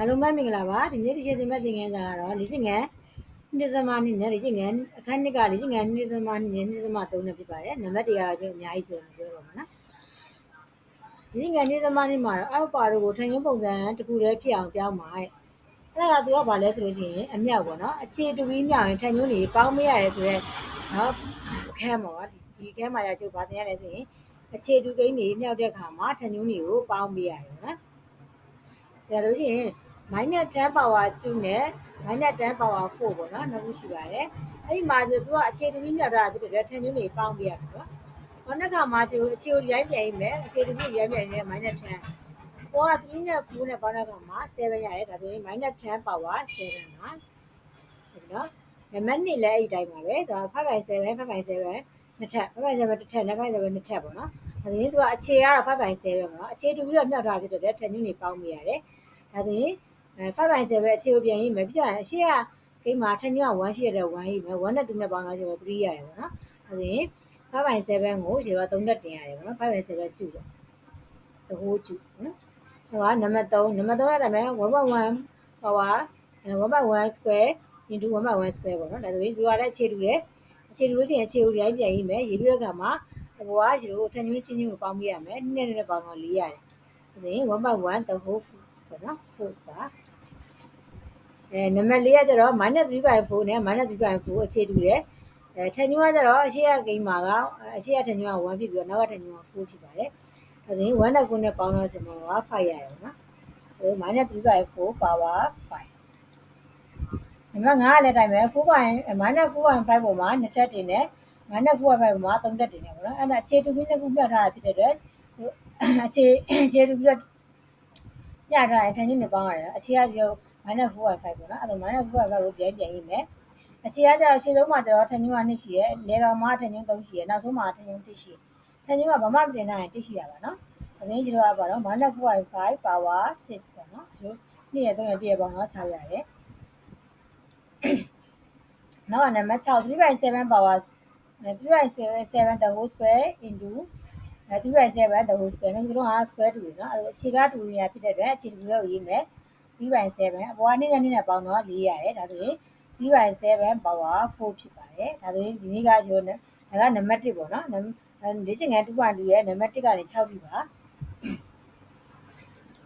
အားလုံးပဲမင်္ဂလာပါဒီနေ့ဒီချိန်တင်မဲ့သင်ခန်းစာကတော့လေ့ကျင့်ခန်းနှစ်သမနှစ်နဲ့လေ့ကျင့်ခန်းအခန်းနှစ်ကလေ့ကျင့်ခန်းနှစ်သမနှစ်နဲ့နှစ်သမသုံးနဲ့ဖြစ်ပါတယ်နံပါတ်တွေကတော့ကျွန်တော်အများကြီးဆိုတော့ပြောတော့မှာနော်လေ့ကျင့်ခန်းနှစ်သမနှစ်မှာတော့အောက်ပါတို့ကိုထိုင်ရင်းပုံစံတစ်ခုတည်းဖြစ်အောင်ပြောင်းပါတဲ့အဲ့ဒါကသူကဘာလဲဆိုလို့ရှိရင်အမြောက်ပေါ့နော်အခြေတူပြီးမြောက်ရင်ထိုင်ညွန်းတွေပေါင်းမရရဲဆိုတော့နော်အခန်းပေါ့ဒီဒီအခန်းမှာရကျုပ်ဗာတင်ရလဲဆိုရင်အခြေတူကိန်းတွေမြောက်တဲ့အခါမှာထိုင်ညွန်းတွေကိုပေါင်းပေးရတယ်နော်ဒါလို့ရှိရင် minus 10 power 2နဲ့ minus 10 power 4ပေါ့နော်နှစ်ခုရှိပါတယ်အဲ့ဒီမှာသူကအခြေတူကြီးမြတ်တာဖြစ်တဲ့ထန်ညွန်းတွေပေါင်းပြရမှာနော်ခေါင်းကမှာသူအခြေတူရိုင်းပြန်ရင်မယ်အခြေတူကြီးရိုင်းပြန်ရင် minus 10 ပေါ်က3နဲ့4နဲ့ပေါင်းတဲ့အခါမှာ7ရတယ်ဒါဆိုရင် minus 10 power 7ပါဟုတ်နော်နံပါတ်2လည်းအဲ့ဒီတိုင်းပါပဲဒါ5/7 5/7နှစ်ထပ်5/7တစ်ထပ်5/7နှစ်ထပ်ပေါ့နော်ဒါဆိုရင်သူကအခြေကတော့5/7ပေါ့နော်အခြေတူပြီးတော့မြတ်ထားဖြစ်တဲ့ထန်ညွန်းတွေပေါင်းပြရတယ်ဒါဆိုရင် 5/7ပဲအခြေကိုပြန်ရေးမယ်ပြီးတော့အရှိကဂိမ်းမှာထက်ညက1ရှိရတဲ့1ရေးမယ်1နဲ့2နဲ့ပေါင်းတော့ကျတော့3ရတယ်ပေါ့နော်အဲဒါရင်5/7ကိုကျတော့3နဲ့တင်ရတယ်ပေါ့နော်5/7ကျူပေါ့တဟိုးကျူနော်ဟိုကနံပါတ်3နံပါတ်3ရတယ်မယ်1/1 power 1/1 square into 1/1 square ပေါ့နော်ဒါဆိုရင်ဒီကလည်းအခြေတူတယ်အခြေတူလို့ရှိရင်အခြေကိုတိုင်းပြန်ရေးမယ်ရေးပြီးတော့ကမှဟိုကဒီလိုထက်ညချင်းချင်းကိုပေါင်းပြရမယ်2နဲ့2နဲ့ပေါင်းတော့4ရတယ်ဒါဆိုရင်1/1 the whole ပေါ့နော်4ပါ အဲနံပါတ်၄ကကျတော့ -3/4 နဲ့ -3/4 အခြေတူတယ်အဲထညွန်းကကျတော့အရှိရဂိမ်းမှာကအရှိရထညွန်းက1ဖြစ်ပြီးတော့နောက်ကထညွန်းက4ဖြစ်ပါတယ်အဲဆိုရင်1နဲ့4နဲ့ပေါင်းတော့ဆိုတော့5ရတယ်နော်အဲ -3/4 power 5နံပါတ်5ကလည်းတိုင်းပဲ4ပိုင်း -4.5 ပုံမှာနှစ်ထပ်တင်တယ် -4.5 ပုံမှာ3ထပ်တင်တယ်ပေါ့နော်အဲ့ဒါအခြေတူပြီးနှစ်ခုပြတ်ထားတာဖြစ်တဲ့အတွက်အခြေအခြေတူပြီးတော့ညထားရင်ထန်ချင်းနေပေါင်းရတယ်အခြေကကျတော့ minus 4.5ပေါ့နော်အဲ့ဒါ minus 4.5ကိုပြန်ပြန်ရေးမယ်အခြေကကျတော့ရှေ့ဆုံးမှာကျတော့ထန်ချင်းက2ရှိရဲလေကောင်မှာထန်ချင်း3ရှိရဲနောက်ဆုံးမှာထန်ချင်း1ရှိရဲထန်ချင်းကဘာမှမတင်နိုင်ရင်1ရှိရပါနော်အရင်းကျတော့ကပါတော့ minus 4.5 power 6ပေါ့နော်ဒီနေ့ရ3ရ1ရပေါင်းတော့6ရတယ်နောက်ကနံပါတ်6 3/7 power 3/7 the whole square into 3/7 the whole square နော်ဒီတော့ဟာ square တူတယ်နော်အဲ့ဒါအခြေကတူနေတာဖြစ်တဲ့အတွက်အခြေတူလို့ရေးမယ် 3/7အပေါ်ကနေနဲ့နဲ့ပေါင်းတော့4ရတယ်ဒါဆိုရင်3/7 power 4ဖြစ်ပါတယ်ဒါဆိုရင်ဒီနေ့ကကျိုးနဲ့ဒါကနံပါတ်1ပေါ့နော်လေ့ကျင့်ခန်း2.2ရဲ့နံပါတ်1ကနေ6ထိပါ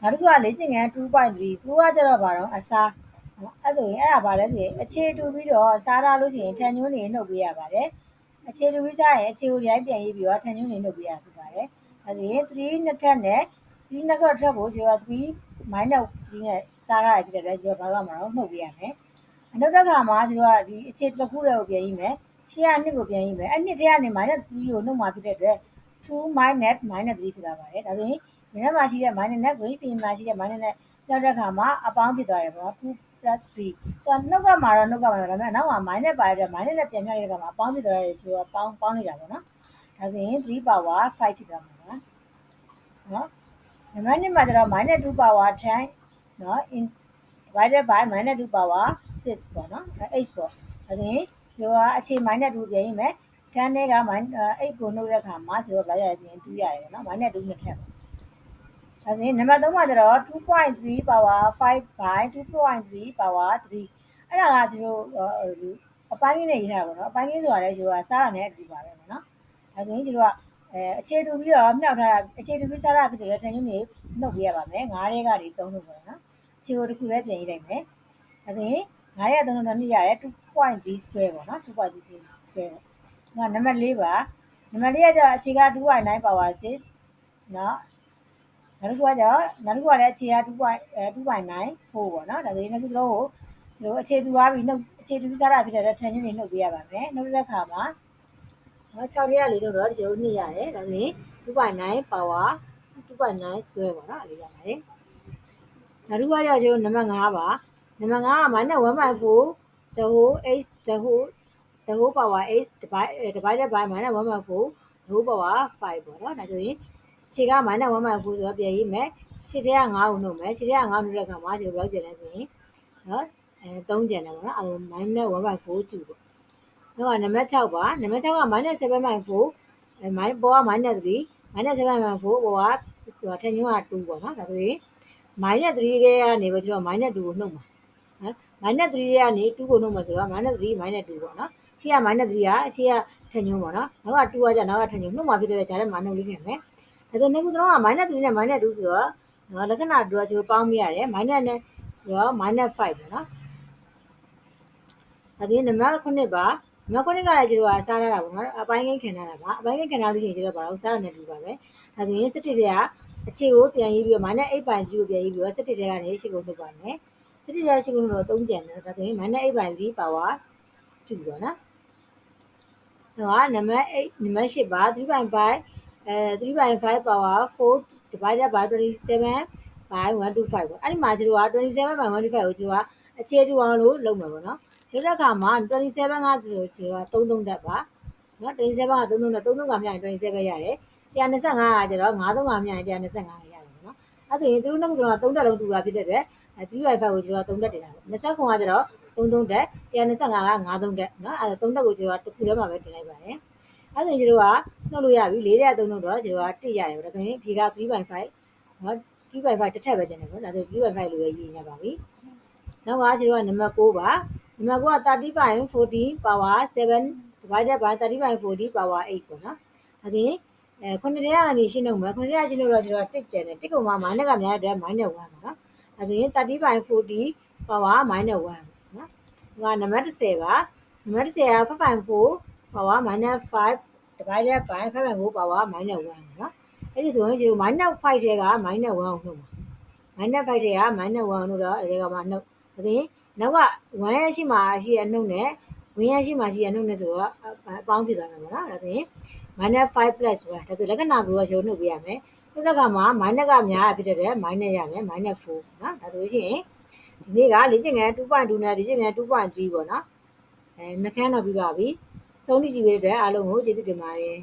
နောက်တစ်ခုကလေ့ကျင့်ခန်း2.3သူကကျတော့ဗာတော့အစားအဲ့ဒါရင်အဲ့ဒါဗာလဲဆိုရင်အခြေတူပြီးတော့စားထားလို့ရှိရင်ထန်ညွန်းနေနှုတ်ပေးရပါတယ်အခြေတူပြီးစားရင်အခြေကိုရိုင်းပြန်ရေးပြီးတော့ထန်ညွန်းနေနှုတ်ပေးရဖြစ်ပါတယ်အဲ့ဒါရင်3နှစ်ထက်နဲ့ 3နှစ်ခက်ကိုကျတော့3 minus 3နဲ့စားထားရဖြစ်တဲ့အတွက်ကျွန်တော်ဘာလို့မှာတော့နှုတ်ပေးရမယ်အနောက်တစ်ခါမှာကျွန်တော်ကဒီအခြေတစ်ခုတည်းကိုပြန်ရေးမယ်ရှေ့ကနှစ်ကိုပြန်ရေးမယ်အဲ့နှစ်ထဲကနေ minus 3ကိုနှုတ်မှာဖြစ်တဲ့အတွက်2 minus minus 3ဖြစ်သွားပါတယ်ဒါဆိုရင်ဒီထဲမှာရှိတဲ့ minus နဲ့ကိုပြင်မှာရှိတဲ့ minus နဲ့နောက်တဲ့ခါမှာအပေါင်းဖြစ်သွားတယ်ပေါ့2 plus 3တော့နှုတ်ကမှာတော့နှုတ်ကမှာဒါပေမဲ့နောက်မှာ minus ပါတဲ့ minus နဲ့ပြန်ပြတဲ့ခါမှာအပေါင်းဖြစ်သွားတယ်ဆိုတော့ပေါင်းပေါင်းနေတာပေါ့နော်ဒါဆိုရင်3 power 5ဖြစ်သွားမှာပါနော် နံပါတ်2မှာကျတော့ -2 power 10နော် in divided by -2 power 6ပေါ့နော်8ပေါ့ဒါဆိုရင်ဒီကအခြေ -2 ပြန်ရင်မယ်10နဲ့က8ကိုနှုတ်တဲ့အခါမှာကျတော့ဘယ်ရရချင်း2ရတယ်ပေါ့နော် -2 နှစ်ထပ်ပေါ့ဒါဆိုရင်နံပါတ်3မှာကျတော့2.3 power 5 by 2.3 power 3အဲ့ဒါကကျတို့အပိုင်းလေးနဲ့ရေးထားတာပေါ့နော်အပိုင်းလေးဆိုတာလည်းကျတို့ကစားတာနဲ့အတူပါပဲပေါ့နော်ဒါဆိုရင်ကျတို့က အဲအခြေတူပြီးတော့မြောက်ထားတာအခြေတူပြီးစားတာဖြစ်တယ်ထန်ညွန်းနေနှုတ်ပြရပါမယ်ငါးရဲကနေ3လို့ပေါ့နော်အခြေကိုတစ်ခုလည်းပြင်ရေးလိုက်မယ်ဒါဆိုရင်ငါးရဲ3လို့နှစ်ရတယ်2.3 square ပေါ့နော်2.3 square ပေါ့ငါနံပါတ်4ပါနံပါတ်4ကကျတော့အခြေက2.9 power 6နော်နောက်တစ်ခုကကျတော့နောက်တစ်ခုကလည်းအခြေက2.2.9 4ပေါ့နော်ဒါဆိုရင်နှစ်ခုလုံးကိုကျွန်တော်အခြေတူသွားပြီးနှုတ်အခြေတူပြီးစားတာဖြစ်တဲ့ထန်ညွန်းနေနှုတ်ပြရပါမယ်နှုတ်တဲ့ခါမှာ နော်6ထဲကလေးတော့ဒီလိုနှစ်ရတယ်ဒါဆိုရင်2.9 power 2.9 square ပေါ့နော်အဲ့ဒီရပါတယ်နောက်တစ်ခုကကြောင့်ကျွန်တော်နံပါတ်5ပါနံပါတ်5က -1.4 the whole h the whole the whole power h divided by -1.4 the whole power 5ပေါ့နော်ဒါဆိုရင်ခြေက -1.4 ဆိုတော့ပြန်ရေးမယ်ရှစ်ထဲက9ကိုနှုတ်မယ်ရှစ်ထဲက9နှုတ်တဲ့အခါမှာကျွန်တော်ဘယ်လောက်ကျန်လဲဆိုရင်နော်အဲ3ကျန်တယ်ပေါ့နော်အဲ -1.4 ကျူပေါ့ နောက်ကနံပါတ်6ပါနံပါတ်6က -7.4 အဲ minus ပေါ်က -3 -7.4 ပေါ်ကဆိုတာထက်ညွှန်းက2ပေါ့နော်ဒါဆိုရင် minus 3ရဲ့ကနေပဲကျွန်တော် minus 2ကိုနှုတ်မှာနော် minus 3ရဲ့ကနေ2ကိုနှုတ်မှာဆိုတော့ minus 3 minus 2ပေါ့နော်ရှေ့က minus 3ကရှေ့ကထညုံပေါ့နော်နောက်က2ကကြာနောက်ကထညုံနှုတ်မှာဖြစ်တဲ့ကြားထဲမှာနှုတ်လေးခင်မယ်အဲဒါနဲ့ခုတော့ minus 3နဲ့ minus 2ဆိုတော့နော်လက္ခဏာတူကကျွန်တော်ပေါင်းမိရတယ် minus နဲ့ဆိုတော့ minus 5ပေါ့နော်အဲဒီနံပါတ်9ပါ နံပါတ်9ကလည်းကျွန်တော်ကစားရတာပေါ့နော်အပိုင်းကိန်းခံရတာပါအပိုင်းကိန်းခံရလို့ရှိရင်ကျွန်တော်ဘာလို့စားရနေတူပါပဲအဲဒါရင်စတစ်တွေကအခြေကိုပြန်ရေးပြီးတော့ minus 8.3ကိုပြန်ရေးပြီးတော့စတစ်တွေကနေရှေ့ကိုနှုတ်ပါမယ်စတစ်တွေရှေ့ကိုနှုတ်တော့3ကျန်တယ်ဒါဆိုရင် minus 8.3 power 2ပေါ့နော်တော့နံပါတ်8နံပါတ်8ပါ3.5အဲ3.5 power 4 divided by 27 by 125ပေါ့အဲ့ဒီမှာကျတို့က27 by 125ကိုကျတို့ကအခြေတူအောင်လို့လုပ်မှာပေါ့နော် လုပ်တဲ့အခါမှာ27ကဆိုကျတော့33တက်ပါနော်27က33တက်33ကမြရင်27ရတယ်125ကကျတော့53ကမြရင်125ရတယ်ပေါ့နော်အဲ့ဆိုရင်သူတို့နှစ်ခုကတော့3တက်လုံးတူတာဖြစ်တဲ့အတွက်3.5ကိုကျတော့3တက်တင်တာပေါ့29ကကျတော့33တက်125က53တက်နော်အဲ့ဒါ3တက်ကိုကျတော့တစ်ခုတည်းမှာပဲတင်လိုက်ပါတယ်အဲ့ဒါကျတော့ကနှုတ်လို့ရပြီ၄တဲ့3နှုတ်တော့ကျတော့1ရတယ်ပေါ့ဒါဆိုရင်ဖြေက3.5နော်3.5တစ်ထပ်ပဲကျန်တယ်ပေါ့ဒါဆို3.5လို့ပဲရေးရပါပြီနောက်ကကျတော့နံပါတ်6ပါ နံပါတ်9က30.40 power 7 divided by 30.40 power 8ပေါ့နော်ဒါဆိုရင်အဲခုနှစ်တည်းကနေရှင်းတော့မှာခုနှစ်တည်းရှင်းလို့တော့ကျတော့1ကျန်တယ်1ကောင်မှ minus ကများတဲ့အတွက် minus 1ပါနော်ဒါဆိုရင်30.40 power minus 1နော်ဒီကနံပါတ်10ပါနံပါတ်10က5.4 power minus 5 divided by 5.4 power minus 1နော်အဲ့ဒီဆိုရင်ကျတော့ minus 5ထဲက minus 1ကိုနှုတ်မှာ minus 5ထဲက minus 1လို့တော့အဲဒီကမှနှုတ်ဒါဆိုရင် နောက်က1ရရှိမှရှိရနှုတ်နဲ့ဝင်ရရှိမှရှိရနှုတ်နဲ့ဆိုတော့အပေါင်းဖြစ်သွားမှာပေါ့နော်ဒါဆိုရင် minus 5 plus 1ဒါဆိုလက္ခဏာကိုတော့ရုံနှုတ်ပေးရမယ်နှုတ်တဲ့ကမှာ minus ကများဖြစ်တဲ့အတွက် minus ရမယ် minus 4နော်ဒါဆိုရှင်ဒီနေ့ကလေ့ကျင့်ငယ်2.2နဲ့လေ့ကျင့်ငယ်2.3ပေါ့နော်အဲနှခမ်းတော့ပြီးပါပြီဆုံးဖြတ်ကြည့်ပေးတဲ့အတွက်အားလုံးကိုကျေးဇူးတင်ပါတယ်